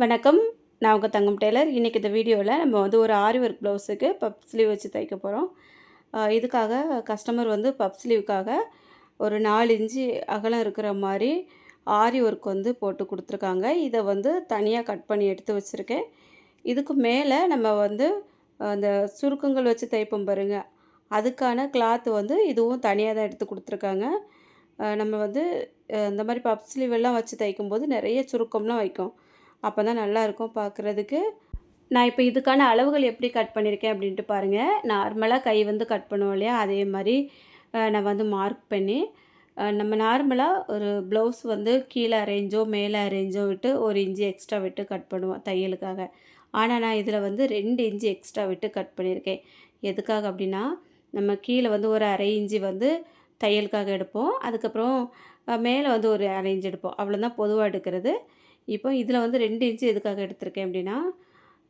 வணக்கம். நான் உங்கள் தங்கம் டெய்லர். இன்றைக்கி இந்த வீடியோவில் நம்ம வந்து ஒரு ஆரி ஒர்க் ப்ளவுஸுக்கு பப் ஸ்லீவ் வச்சு தைக்க போகிறோம் இதுக்காக கஸ்டமர் வந்து பப் ஸ்லீவுக்காக ஒரு நாலு இன்ச்சு அகலம் இருக்கிற மாதிரி ஆரி ஒர்க் வந்து போட்டு கொடுத்துருக்காங்க. இதை வந்து தனியாக கட் பண்ணி எடுத்து வச்சுருக்கேன். இதுக்கு மேலே நம்ம வந்து அந்த சுருக்கங்கள் வச்சு தைப்போம் பாருங்க. அதுக்கான கிளாத் வந்து இதுவும் தனியாக தான் எடுத்து கொடுத்துருக்காங்க. நம்ம வந்து இந்த மாதிரி பப் ஸ்லீவ் எல்லாம் வச்சு தைக்கும்போது நிறைய சுருக்கம்லாம் வைக்கும். அப்போ தான் நல்லாயிருக்கும் பார்க்குறதுக்கு நான் இப்போ இதுக்கான அளவுகள் எப்படி கட் பண்ணியிருக்கேன் அப்படின்ட்டு பாருங்கள் நார்மலாக கை வந்து கட் பண்ணுவோம் இல்லையா? அதே மாதிரி நான் வந்து மார்க் பண்ணி நம்ம நார்மலாக ஒரு ப்ளவுஸ் வந்து கீழே அரேஞ்சோ மேலே அரேஞ்சோ விட்டு ஒரு இன்ச்சு எக்ஸ்ட்ரா விட்டு கட் பண்ணுவோம் தையலுக்காக. ஆனால் நான் இதில் வந்து ரெண்டு இன்ச்சு எக்ஸ்ட்ரா விட்டு கட் பண்ணியிருக்கேன் எதுக்காக அப்படின்னா நம்ம கீழே வந்து ஒரு அரை இன்ச்சு வந்து தையலுக்காக எடுப்போம். அதுக்கப்புறம் மேலே வந்து ஒரு அரை இன்ச்சு எடுப்போம். அவ்வளோதான் பொதுவாக எடுக்கிறது. இப்போ இதில் வந்து ரெண்டு இன்ச்சு எதுக்காக எடுத்திருக்கேன் அப்படின்னா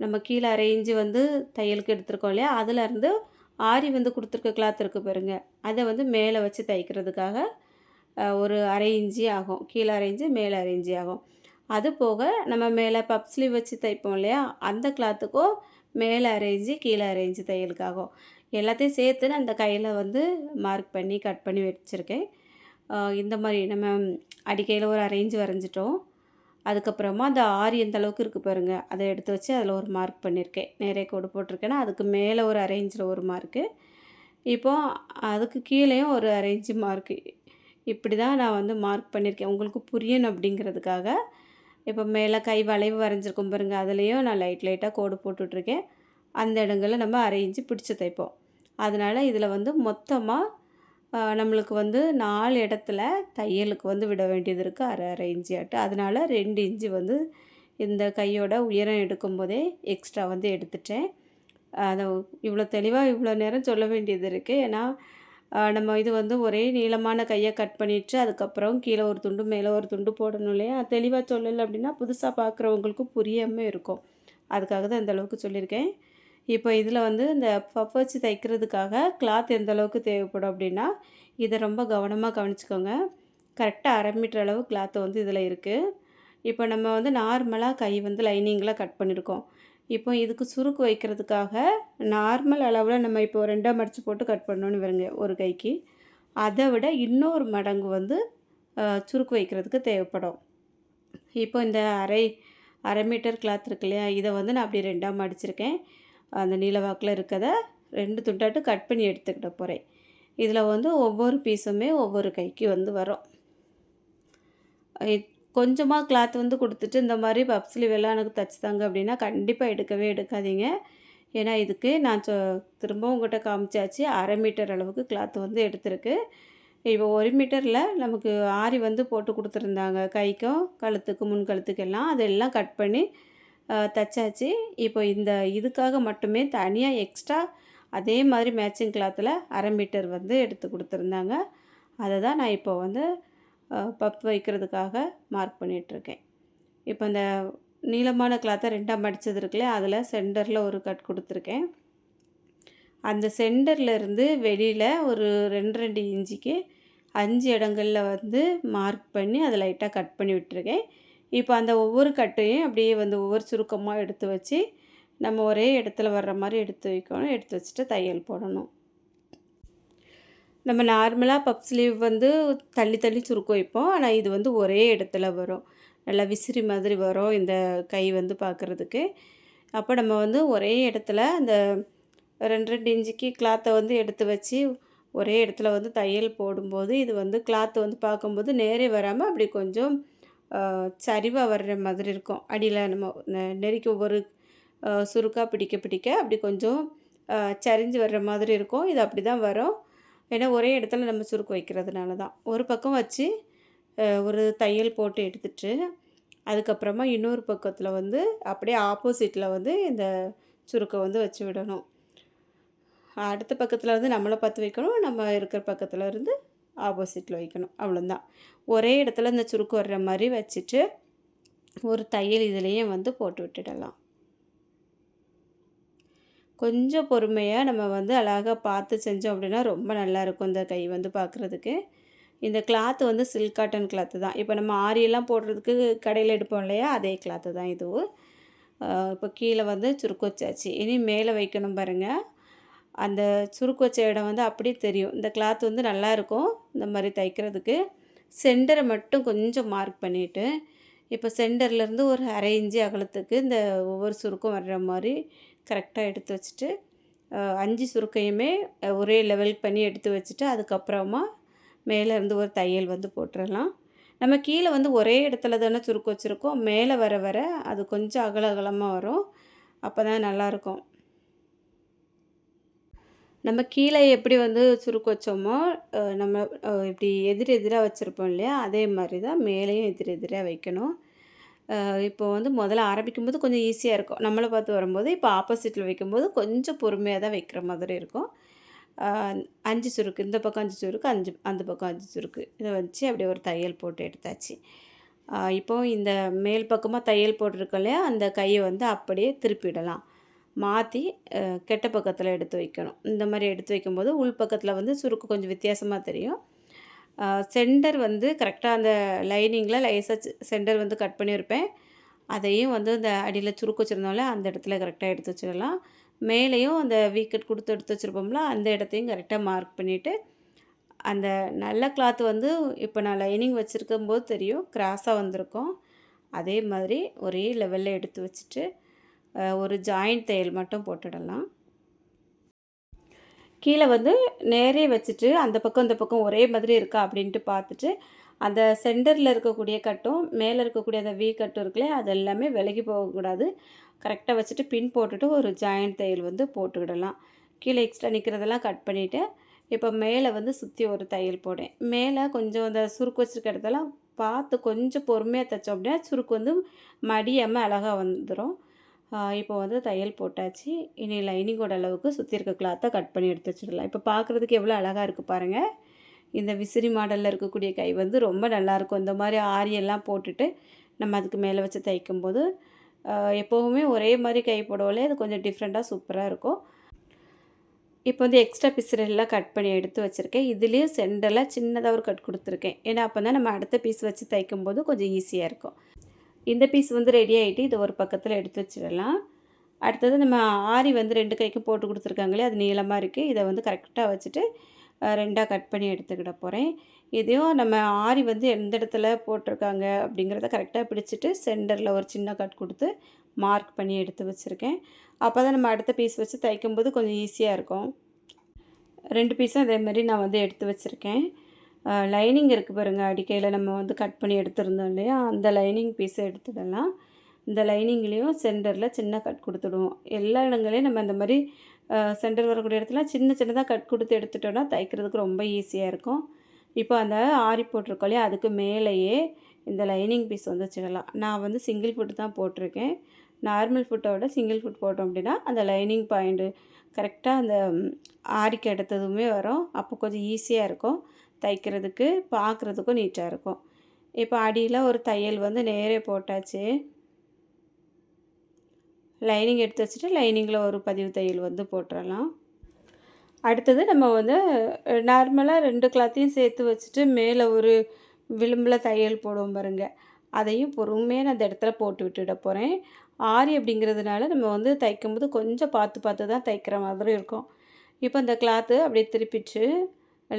நம்ம கீழே அரை இன்ச்சு வந்து தையலுக்கு எடுத்திருக்கோம் இல்லையா? அதுலேருந்து ஆரி வந்து கொடுத்துருக்க கிளாத் இருக்குது பாருங்க. அதை வந்து மேலே வச்சு தைக்கிறதுக்காக ஒரு அரை இஞ்சி ஆகும். கீழே அரை இஞ்சி மேலே அரை இஞ்சி ஆகும். அது போக நம்ம மேலே பப் ஸ்லீவ் வச்சு தைப்போம் இல்லையா? அந்த கிளாத்துக்கும் மேலே அரேஞ்சு கீழே அரேஞ்சு தையலுக்காகும். எல்லாத்தையும் சேர்த்து நான் அந்த கையில் வந்து மார்க் பண்ணி கட் பண்ணி வச்சுருக்கேன். இந்த மாதிரி நம்ம அடிக்கையில் ஒரு அரேஞ்சு வரைஞ்சிட்டோம். அதுக்கப்புறமா அந்த ஆரி எந்த அளவுக்கு இருக்குது பாருங்கள் அதை எடுத்து வச்சு அதில் ஒரு மார்க் பண்ணியிருக்கேன் நிறைய கோடு போட்டிருக்கேன்னா அதுக்கு மேலே ஒரு அரேஞ்சில் ஒரு மார்க்கு இப்போ அதுக்கு கீழேயும் ஒரு அரேஞ்சு மார்க்கு இப்படி தான் நான் வந்து மார்க் பண்ணியிருக்கேன் உங்களுக்கு புரியணும் அப்படிங்கிறதுக்காக. இப்போ மேலே கை வளைவு வரைஞ்சிருக்கும் பாருங்க அதுலேயும் நான் லைட் லைட்டாக கோடு போட்டுட்ருக்கேன். அந்த இடங்களில் நம்ம அரேஞ்சு பிடிச்சி தைப்போம். அதனால் இதில் வந்து மொத்தமாக நம்மளுக்கு வந்து நாலு இடத்துல தையலுக்கு வந்து விட வேண்டியது இருக்குது அரை அரை இன்ச்சு ஆட்டு. அதனால் ரெண்டு இன்ச்சு வந்து இந்த கையோட உயரம் எடுக்கும்போதே எக்ஸ்ட்ரா வந்து எடுத்துட்டேன். அதை இவ்வளோ தெளிவாக இவ்வளோ நேரம் சொல்ல வேண்டியது இருக்குது ஏன்னா நம்ம இது வந்து ஒரே நீளமான கையை கட் பண்ணிட்டு அதுக்கப்புறம் கீழே ஒரு துண்டு மேலே ஒரு துண்டு போடணும் இல்லையா? தெளிவாக சொல்லலை அப்படின்னா புதுசாக பார்க்குறவங்களுக்கும் புரியாமல் இருக்கும். அதுக்காக தான் இந்த அளவுக்கு சொல்லியிருக்கேன். இப்போ இதில் வந்து இந்த பஃப் வச்சு தைக்கிறதுக்காக கிளாத் எந்த அளவுக்கு தேவைப்படும் அப்படின்னா இதை ரொம்ப கவனமாக கவனிச்சுக்கோங்க. கரெக்டாக அரை மீட்டர் அளவு கிளாத்து வந்து இதில் இருக்குது இப்போ நம்ம வந்து நார்மலாக கை வந்து லைனிங்கில் கட் பண்ணியிருக்கோம் இப்போ இதுக்கு சுருக்கு வைக்கிறதுக்காக நார்மல் அளவில் நம்ம இப்போ ரெண்டாக மடித்து போட்டு கட் பண்ணோன்னு வருங்க ஒரு கைக்கு. அதை விட இன்னொரு மடங்கு வந்து சுருக்கு வைக்கிறதுக்கு தேவைப்படும். இப்போ இந்த அரை அரை மீட்டர் கிளாத் இருக்கு இல்லையா இதை வந்து நான் அப்படி ரெண்டாக மடிச்சிருக்கேன். அந்த நீளவாக்கில் இருக்கிறத ரெண்டு துண்டாட்டு கட் பண்ணி எடுத்துக்கிட்ட போகிறேன் இதில் வந்து ஒவ்வொரு பீஸுமே ஒவ்வொரு கைக்கு வந்து வரும். கொஞ்சமாக கிளாத் வந்து கொடுத்துட்டு இந்த மாதிரி பப் எல்லாம் எனக்கு தச்சு தாங்க அப்படின்னா கண்டிப்பாக எடுக்கவே எடுக்காதீங்க. ஏன்னா இதுக்கு நான் சொ திரும்ப உங்கள்கிட்ட காமிச்சாச்சு அரை மீட்டர் அளவுக்கு கிளாத் வந்து எடுத்திருக்கு. இப்போ ஒரு மீட்டரில் நமக்கு ஆரி வந்து போட்டு கொடுத்துருந்தாங்க. கைக்கும் கழுத்துக்கு முன் கழுத்துக்கெல்லாம் அதெல்லாம் கட் பண்ணி தச்சாச்சு. இப்போ இந்த இதுக்காக மட்டுமே தனியாக எக்ஸ்ட்ரா அதே மாதிரி மேட்சிங் கிளாத்தில் அரை மீட்டர் வந்து எடுத்து கொடுத்துருந்தாங்க. அதை தான் நான் இப்போ வந்து பப் வைக்கிறதுக்காக மார்க் பண்ணிகிட்ருக்கேன் இப்போ இந்த நீளமான கிளாத்தை ரெண்டாக மடித்தது இருக்குல்ல அதில் சென்டரில் ஒரு கட் கொடுத்துருக்கேன். அந்த சென்டர்லேருந்து வெளியில் ஒரு ரெண்டு ரெண்டு இன்ச்சுக்கு அஞ்சு இடங்களில் வந்து மார்க் பண்ணி அதை லைட்டாக கட் பண்ணி விட்டுருக்கேன். இப்போ அந்த ஒவ்வொரு கட்டையும் அப்படியே வந்து ஒவ்வொரு சுருக்கமாக எடுத்து வச்சு நம்ம ஒரே இடத்துல வர்ற மாதிரி எடுத்து வைக்கணும். எடுத்து வச்சுட்டு தையல் போடணும். நம்ம நார்மலாக பப் ஸ்லீவ் வந்து தள்ளி தள்ளி சுருக்கம் வைப்போம். ஆனால் இது வந்து ஒரே இடத்துல வரும். நல்லா விசிறி மாதிரி வரும் இந்த கை வந்து பார்க்குறதுக்கு அப்போ நம்ம வந்து ஒரே இடத்துல அந்த ரெண்டு ரெண்டு இன்ச்சுக்கு கிளாத்தை வந்து எடுத்து வச்சு ஒரே இடத்துல வந்து தையல் போடும்போது இது வந்து கிளாத் வந்து பார்க்கும்போது நேரே வராமல் அப்படி கொஞ்சம் சரிவாக வர்ற மாதிரி இருக்கும். அடியில் நம்ம நெருக்கி ஒவ்வொரு சுருக்காக பிடிக்க பிடிக்க அப்படி கொஞ்சம் சரிஞ்சு வர்ற மாதிரி இருக்கும். இது அப்படி தான் வரும். ஏன்னா ஒரே இடத்துல நம்ம சுருக்கு வைக்கிறதுனால தான். ஒரு பக்கம் வச்சு ஒரு தையல் போட்டு எடுத்துட்டு அதுக்கப்புறமா இன்னொரு பக்கத்தில் வந்து அப்படியே ஆப்போசிட்டில் வந்து இந்த சுருக்கை வந்து வச்சு விடணும். அடுத்த பக்கத்தில் வந்து நம்மளை பார்த்து வைக்கணும். நம்ம இருக்கிற பக்கத்தில் இருந்து ஆப்போசிட்டில் வைக்கணும். அவ்வளோதான் ஒரே இடத்துல இந்த சுருக்கு வர்ற மாதிரி வச்சுட்டு ஒரு தையல் இதுலேயே வந்து போட்டு விட்டுடலாம். கொஞ்சம் பொறுமையாக நம்ம வந்து அழகாக பார்த்து செஞ்சோம் அப்படின்னா ரொம்ப நல்லாயிருக்கும் இந்த கை வந்து பார்க்குறதுக்கு. இந்த கிளாத்து வந்து சில்க் காட்டன் கிளாத்து தான். இப்போ நம்ம ஆரியெல்லாம் போடுறதுக்கு கடையில் எடுப்போம் இல்லையா? அதே கிளாத்து தான் இதுவும். இப்போ கீழே வந்து சுருக்கு வச்சாச்சு. இனி மேலே வைக்கணும் பாருங்கள் அந்த சுருக்கு வச்ச இடம் வந்து அப்படியே தெரியும். இந்த கிளாத் வந்து நல்லா இருக்கும் இந்த மாதிரி தைக்கிறதுக்கு. சென்டரை மட்டும் கொஞ்சம் மார்க் பண்ணிவிட்டு இப்போ சென்டர்லேருந்து ஒரு அரை இஞ்சி அகலத்துக்கு இந்த ஒவ்வொரு சுருக்கம் வர்ற மாதிரி கரெக்டாக எடுத்து வச்சுட்டு அஞ்சு சுருக்கையுமே ஒரே லெவல் பண்ணி எடுத்து வச்சுட்டு அதுக்கப்புறமா மேலேருந்து ஒரு தையல் வந்து போட்டுடலாம் நம்ம கீழே வந்து ஒரே இடத்துல தானே சுருக்கு வச்சுருக்கோம் மேலே வர வர அது கொஞ்சம் அகல அகலமாக வரும். அப்போ தான் நல்லாயிருக்கும் நம்ம கீழே எப்படி வந்து சுருக்கு வச்சோமோ நம்ம இப்படி எதிர் எதிராக வச்சுருப்போம் இல்லையா? அதே மாதிரி தான் மேலேயும் எதிர் எதிராக வைக்கணும். இப்போ வந்து முதல்ல ஆரம்பிக்கும்போது கொஞ்சம் ஈஸியாக இருக்கும். நம்மளை பார்த்து வரும்போது இப்போ ஆப்போசிட்டில் வைக்கும்போது கொஞ்சம் பொறுமையாக தான் வைக்கிற மாதிரி இருக்கும். அஞ்சு சுருக்கு இந்த பக்கம் அஞ்சு சுருக்கு அஞ்சு அந்த பக்கம் அஞ்சு சுருக்கு. இதை வச்சு அப்படியே ஒரு தையல் போட்டு எடுத்தாச்சு. இப்போ இந்த மேல் பக்கமாக தையல் போட்டிருக்கோம் இல்லையா? அந்த கையை வந்து அப்படியே திருப்பிடலாம். மாற்றி கெட்ட பக்கத்தில் எடுத்து வைக்கணும். இந்த மாதிரி எடுத்து வைக்கும்போது உள் பக்கத்தில் வந்து சுருக்கு கொஞ்சம் வித்தியாசமாக தெரியும். சென்டர் வந்து கரெக்டாக அந்த லைனிங்கில் லைஸாக சென்டர் வந்து கட் பண்ணியிருப்பேன். அதையும் வந்து இந்த அடியில் சுருக்கு வச்சுருந்தோம்ல அந்த இடத்துல கரெக்டாக எடுத்து வச்சிடலாம். மேலேயும் அந்த வீக்கெட் கொடுத்து எடுத்து வச்சுருப்போம்ல அந்த இடத்தையும் கரெக்டாக மார்க் பண்ணிவிட்டு அந்த நல்ல கிளாத் வந்து இப்போ நான் லைனிங் வச்சுருக்கும் போது தெரியும் கிராஸாக வந்திருக்கும். அதே மாதிரி ஒரே லெவலில் எடுத்து வச்சுட்டு ஒரு ஜாயிண்ட் தையல் மட்டும் போட்டுடலாம். கீழே வந்து நேரே வச்சுட்டு அந்த பக்கம் இந்த பக்கம் ஒரே மாதிரி இருக்கா அப்படின்ட்டு பார்த்துட்டு அந்த சென்டரில் இருக்கக்கூடிய கட்டும் மேலே இருக்கக்கூடிய அந்த வி கட்டும் இருக்குல்லையே அது எல்லாமே விலகி போகக்கூடாது. கரெக்டாக வச்சுட்டு பின் போட்டுட்டு ஒரு ஜாயிண்ட் தையல் வந்து போட்டுக்கிடலாம். கீழே எக்ஸ்ட்ரா நிற்கிறதெல்லாம் கட் பண்ணிவிட்டு இப்போ மேலே வந்து சுற்றி ஒரு தையல் போடேன் மேலே கொஞ்சம் அந்த சுருக்கு வச்சுருக்க இடத்தெல்லாம் பார்த்து கொஞ்சம் பொறுமையாக தைச்சோம் அப்படின்னா சுருக்கு வந்து மடியாமல் அழகாக வந்துடும் இப்போ வந்து தையல் போட்டாச்சு. இனி லைனிங்கோட அளவுக்கு சுற்றி இருக்க கிளாத்தை கட் பண்ணி எடுத்து வச்சிடலாம். இப்போ பார்க்குறதுக்கு எவ்வளோ அழகாக இருக்குது பாருங்கள் இந்த விசிறி மாடலில் இருக்கக்கூடிய கை வந்து ரொம்ப நல்லாயிருக்கும் இந்த மாதிரி ஆரியெல்லாம் போட்டுட்டு நம்ம அதுக்கு மேலே வச்சு தைக்கும்போது எப்போவுமே ஒரே மாதிரி கை போடவில்லை அது கொஞ்சம் டிஃப்ரெண்ட்டாக சூப்பராக இருக்கும். இப்போ வந்து எக்ஸ்ட்ரா பீஸ் எல்லாம் கட் பண்ணி எடுத்து வச்சுருக்கேன். இதுலேயும் சென்டரில் சின்னதாக ஒரு கட் கொடுத்துருக்கேன். ஏன்னா அப்போ தான் நம்ம அடுத்த பீஸ் வச்சு தைக்கும்போது கொஞ்சம் ஈஸியாக இருக்கும். இந்த பீஸ் வந்து ரெடி ஆகிட்டு இதை ஒரு பக்கத்தில் எடுத்து வச்சிடலாம். அடுத்தது நம்ம ஆரி வந்து ரெண்டு கைக்கும் போட்டு கொடுத்துருக்காங்களே அது நீளமாக இருக்குது இதை வந்து கரெக்டாக வச்சுட்டு ரெண்டாக கட் பண்ணி எடுத்துக்கிட போகிறேன் இதையும் நம்ம ஆரி வந்து எந்த இடத்துல போட்டிருக்காங்க அப்படிங்கிறத கரெக்டாக பிடிச்சிட்டு சென்டரில் ஒரு சின்ன கட் கொடுத்து மார்க் பண்ணி எடுத்து வச்சுருக்கேன். அப்போ தான் நம்ம அடுத்த பீஸ் வச்சு தைக்கும்போது கொஞ்சம் ஈஸியாக இருக்கும். ரெண்டு பீஸும் அதேமாதிரி நான் வந்து எடுத்து வச்சுருக்கேன். லைனிங் இருக்குது பாருங்கள் அடிக்கையில் நம்ம வந்து கட் பண்ணி எடுத்துருந்தோம் இல்லையா? அந்த லைனிங் பீஸை எடுத்துடலாம். இந்த லைனிங்லேயும் சென்டரில் சின்ன கட் கொடுத்துடுவோம். எல்லா இடங்களையும் நம்ம இந்த மாதிரி சென்டர் வரக்கூடிய இடத்துல சின்ன சின்னதாக கட் கொடுத்து எடுத்துட்டோன்னா தைக்கிறதுக்கு ரொம்ப ஈஸியாக இருக்கும். இப்போ அந்த ஆரி போட்டிருக்கோம் இல்லையா? அதுக்கு மேலேயே இந்த லைனிங் பீஸ் வந்து வச்சிடலாம். நான் வந்து சிங்கிள் ஃபுட் தான் போட்டிருக்கேன். நார்மல் ஃபுட்டோட சிங்கிள் ஃபுட் போட்டோம் அப்படின்னா அந்த லைனிங் பாயிண்ட்டு கரெக்டாக அந்த ஆரிக்கு எடுத்ததுமே வரும். அப்போ கொஞ்சம் ஈஸியாக இருக்கும். தைக்கிறதுக்கு பார்க்குறதுக்கும் நீட்டாக இருக்கும். இப்போ அடியில் ஒரு தையல் வந்து நேரே போட்டாச்சு. லைனிங் எடுத்து வச்சுட்டு லைனிங்கில் ஒரு பதிவு தையல் வந்து போட்டுடலாம் அடுத்தது நம்ம வந்து நார்மலாக ரெண்டு கிளாத்தையும் சேர்த்து வச்சுட்டு மேலே ஒரு விளிம்பில் தையல் போடுவோம் பாருங்க. அதையும் பொறுமையாக நான் அந்த இடத்துல போட்டு விட்டுட போகிறேன் ஆரி அப்படிங்கிறதுனால நம்ம வந்து தைக்கும்போது கொஞ்சம் பார்த்து பார்த்து தான் தைக்கிற மாதிரி இருக்கும். இப்போ அந்த கிளாத்து அப்படியே திருப்பிச்சு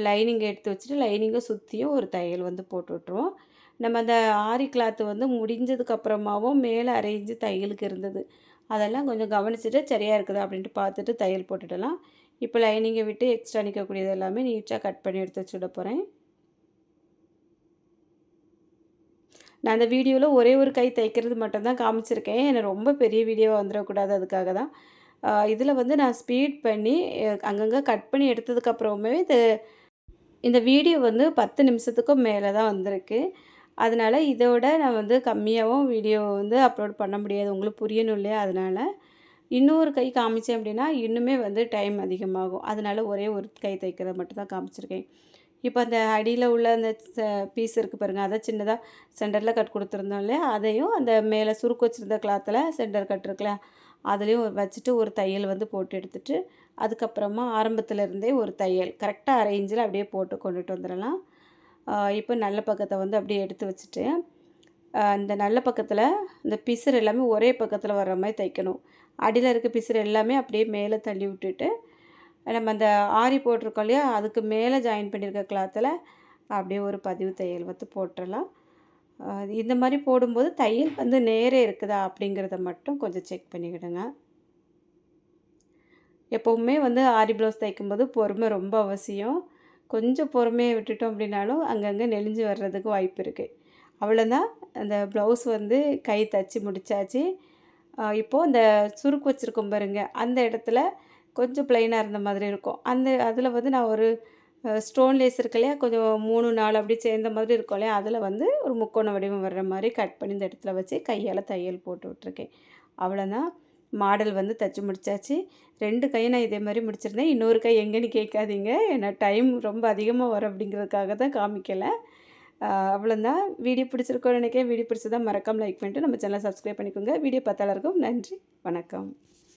லைனிங் எடுத்து வச்சுட்டு லைனிங்கை சுற்றியும் ஒரு தையல் வந்து போட்டு விட்ருவோம் நம்ம அந்த ஆரி கிளாத்து வந்து முடிஞ்சதுக்கப்புறமாவும் மேலே அரைஞ்சு தையலுக்கு இருந்தது. அதெல்லாம் கொஞ்சம் கவனிச்சுட்டு சரியாக இருக்குது அப்படின்ட்டு பார்த்துட்டு தையல் போட்டுடலாம். இப்போ லைனிங்கை விட்டு எக்ஸ்ட்ரா நிற்கக்கூடியது எல்லாமே நீட்டாக கட் பண்ணி எடுத்து வச்சுட போகிறேன் நான் அந்த வீடியோவில் ஒரே ஒரு கை தைக்கிறது மட்டும்தான் காமிச்சிருக்கேன். எனக்கு ரொம்ப பெரிய வீடியோவாக வந்துடக்கூடாது அதுக்காக தான். இதில் வந்து நான் ஸ்பீட் பண்ணி அங்கங்கே கட் பண்ணி எடுத்ததுக்கப்புறமே இது இந்த வீடியோ வந்து பத்து நிமிஷத்துக்கும் மேலே தான் வந்திருக்கு. அதனால் இதோட நான் வந்து கம்மியாகவும் வீடியோ வந்து அப்லோட் பண்ண முடியாது. உங்களுக்கு புரியணும் இல்லையா? அதனால் இன்னொரு கை காமிச்சேன் அப்படின்னா இன்னுமே வந்து டைம் அதிகமாகும். அதனால் ஒரே ஒரு கை தைக்கிறத மட்டும் தான் காமிச்சிருக்கேன். இப்போ அந்த அடியில் உள்ள அந்த பீஸ் இருக்குது பாருங்கள் அதை சின்னதாக சென்டரில் கட் கொடுத்துருந்தோம் இல்லையா? அதையும் அந்த மேலே சுருக்கு வச்சுருந்த கிளாத்தில் சென்டர் கட் இருக்குல்ல? அதுலேயும் வச்சுட்டு ஒரு தையல் வந்து போட்டு எடுத்துகிட்டு அதுக்கப்புறமா ஆரம்பத்தில் இருந்தே ஒரு தையல். கரெக்டாக அரேஞ்சில் அப்படியே போட்டு கொண்டுட்டு வந்துடலாம். இப்போ நல்ல பக்கத்தை வந்து அப்படியே எடுத்து வச்சுட்டு இந்த நல்ல பக்கத்தில் இந்த பிசுறு எல்லாமே ஒரே பக்கத்தில் வர்ற மாதிரி தைக்கணும். அடியில் இருக்க பிசுறு எல்லாமே அப்படியே மேலே தள்ளி விட்டுட்டு நம்ம அந்த ஆரி போட்டிருக்கோம் இல்லையா அதுக்கு மேலே ஜாயின் பண்ணியிருக்க கிளாத்தில் அப்படியே ஒரு பதிவு தையல் வந்து போட்டுடலாம். இந்த மாதிரி போடும்போது தையல் வந்து நேரே இருக்குதா அப்படிங்கிறத மட்டும் கொஞ்சம் செக் பண்ணிக்கிடுங்க. எப்போவுமே வந்து ஆரி ப்ளவுஸ் தைக்கும்போது பொறுமை ரொம்ப அவசியம். கொஞ்சம் பொறுமையை விட்டுட்டோம் அப்படின்னாலும் அங்கங்கே நெளிஞ்சு வர்றதுக்கு வாய்ப்பு இருக்குது அவ்வளோதான் அந்த ப்ளவுஸ் வந்து கை தச்சு முடித்தாச்சு இப்போது அந்த சுருக்கு வச்சுருக்கோம் பாருங்க. அந்த இடத்துல கொஞ்சம் ப்ளைனாக இருந்த மாதிரி இருக்கும். அந்த அதில் வந்து நான் ஒரு ஸ்டோன் லேஸ் இருக்கு இல்லையா? கொஞ்சம் மூணு நாலு அப்படி சேர்ந்த மாதிரி இருக்கும் இல்லையா? அதில் வந்து ஒரு முக்கோண வடிவம் வர்ற மாதிரி கட் பண்ணி இந்த இடத்துல வச்சு கையால் தையல் போட்டு விட்ருக்கேன் அவ்வளோதான் மாடல் வந்து தைச்சி முடித்தாச்சு ரெண்டு கையும் நான் இதே மாதிரி முடிச்சிருந்தேன். இன்னொரு கை எங்கேன்னு கேட்காதீங்க. ஏன்னா டைம் ரொம்ப அதிகமாக வரும் அப்படிங்கிறதுக்காக தான் காமிக்கலை. அவ்வளோதான் வீடியோ பிடிச்சிருக்கோன்னு நினைக்கிறேன். வீடியோ பிடிச்சதான் மறக்காமல் லைக் பண்ணிட்டு நம்ம சேனலை சப்ஸ்கிரைப் பண்ணிக்கோங்க. வீடியோ பார்த்தாலும் நன்றி. வணக்கம்.